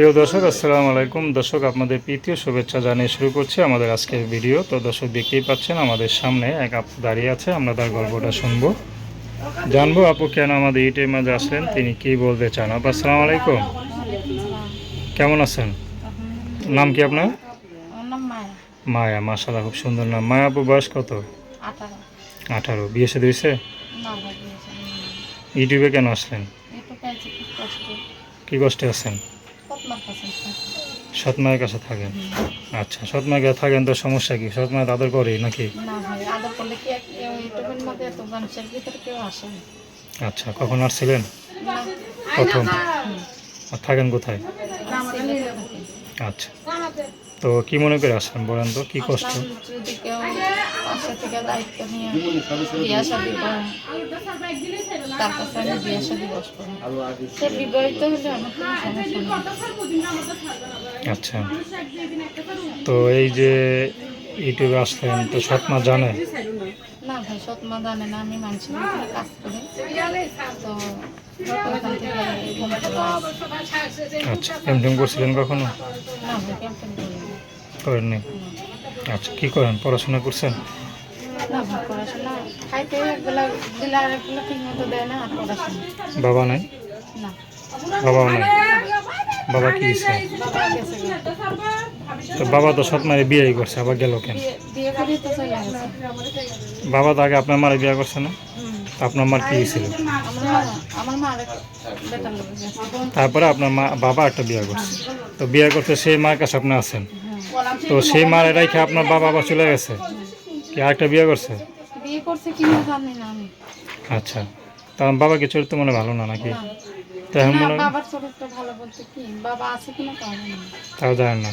প্রিয় দর্শক আসসালামু আলাইকুম। দর্শক আপনাদের প্রীতীয় শুভেচ্ছা জানিয়ে শুরু করছি আমাদের আজকের ভিডিও। তো দর্শক দেখতেই পাচ্ছেন আমাদের সামনে এক আপু দাঁড়িয়ে আছে আমরা তার গল্পটা শুনব। জানব আপু কেন আমাদের ইটের মাঝে আসলেন তিনি কি বলতে চান? আপু আসসালামু আলাইকুম। কেমন আছেন? নাম কি আপনার? মায়া। মাশাল্লাহ খুব সুন্দর নাম। মায়া আপু বয়স কত? আঠারো। বিয়ে না লাগিয়েছে ইউটিউবে কেন আসলেন? কি কষ্টে আছেন? সৎ মায়ের কাছে থাকেন? আচ্ছা সৎ মায়ের কাছে থাকেন তো সমস্যা কি? সৎ মায়ের আদর করে নাকি? আচ্ছা কখন আসছিলেন? প্রথম। আর থাকেন কোথায়। আচ্ছা। তো কি মনে করে আসলেন বলেন তো, কি কষ্ট? আচ্ছা। তো এই যে ইউটিউবে আসলেন, তো সৎমা জানে? না ভাই, সৎমা জানে না, আমি মানুষের কাজ করি। তো আচ্ছা টেম করছিলেন কখনো। করেননি। আচ্ছা কি করেন? পড়াশোনা করছেন? বাবা নাই? বাবাও নাই? বাবা কি বাবা তো বাবা তো সৎ মায়ের বিয়েই করছে আবার গেল কেন? বিয়ে বিয়ে বাবা তো আগে আপনার মারে বিয়ে করছে না? আপনার মার কি ছিল আমার মা আমার মা আরেক বেটার লোক গেছে তারপরে আপনার মা বাবা একটা বিয়ে করছে। তো বিয়ে করতে সেই মার কাছে আপনি আছেন? তো সেই মার রেখে আপনার বাবা আবার চলে গেছে? কি আরেকটা বিয়ে করছে? আচ্ছা। তখন বাবা কি চরিত্র মনে ভালো না নাকি। তো তাও জানেন না।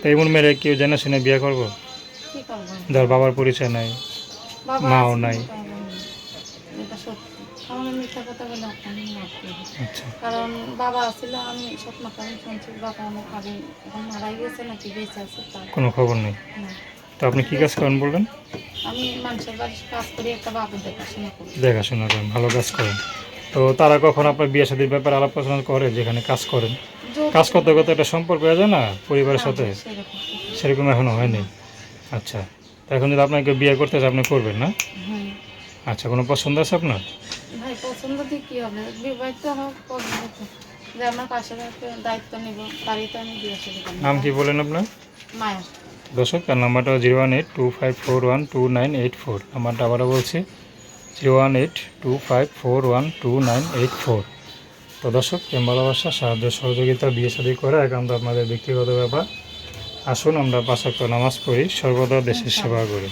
তো এমন মেয়েরা কেউ জেনে শুনে বিয়ে করব? যার বাবার পরিচয় নাই মাও নাই। আমার মিথ্যা কথা বলে আপনার লাভ আচ্ছা। কারণ বাবা ছিল আমি স্বপ্ন আমি শুনছি বাবা আমার আগে এখন মারাই গেছে নাকি বেঁচে আছে তার। কোনো খবর নেই। তো আপনি কি কাজ করেন বললেন আমি মানুষের বাড়ির কাজ করি একটা বাবু দেখাশোনা করি। দেখাশোনা করেন ভালো কাজ করেন। তো তারা কখন আপনার বিয়ে সাথীর ব্যাপারে আলাপ আলোচনা করে যেখানে কাজ করেন? কাজ করতে করতে একটা সম্পর্ক হয়ে যায় না পরিবারের সাথে? সেরকম এখনও হয়নি? আচ্ছা। তো এখন যদি আপনাকে বিয়ে করতে চায় আপনি করবেন না? আচ্ছা কোনো পছন্দ আছে আপনার? ভাই পছন্দ দিয়ে কি হবে? বিবাহিত হোক পছন্দ যে আমার পাশে দায়িত্ব নিব বাড়িতে আমি দিয়ে আসি নাম কি বলেন আপনার? মায়া। দর্শক তার নাম্বারটা zero one eight two five four one two nine eight four. নাম্বারটা আবারও বলছি zero one eight two five four one two nine eight four. তো দর্শক প্রেম ভালোবাসা সাহায্য সহযোগিতা বিয়ে শাদী করা একান্ত আপনাদের ব্যক্তিগত ব্যাপার। আসুন আমরা পাঁচাত্তর নামাজ পড়ি সর্বদা দেশের সেবা করি।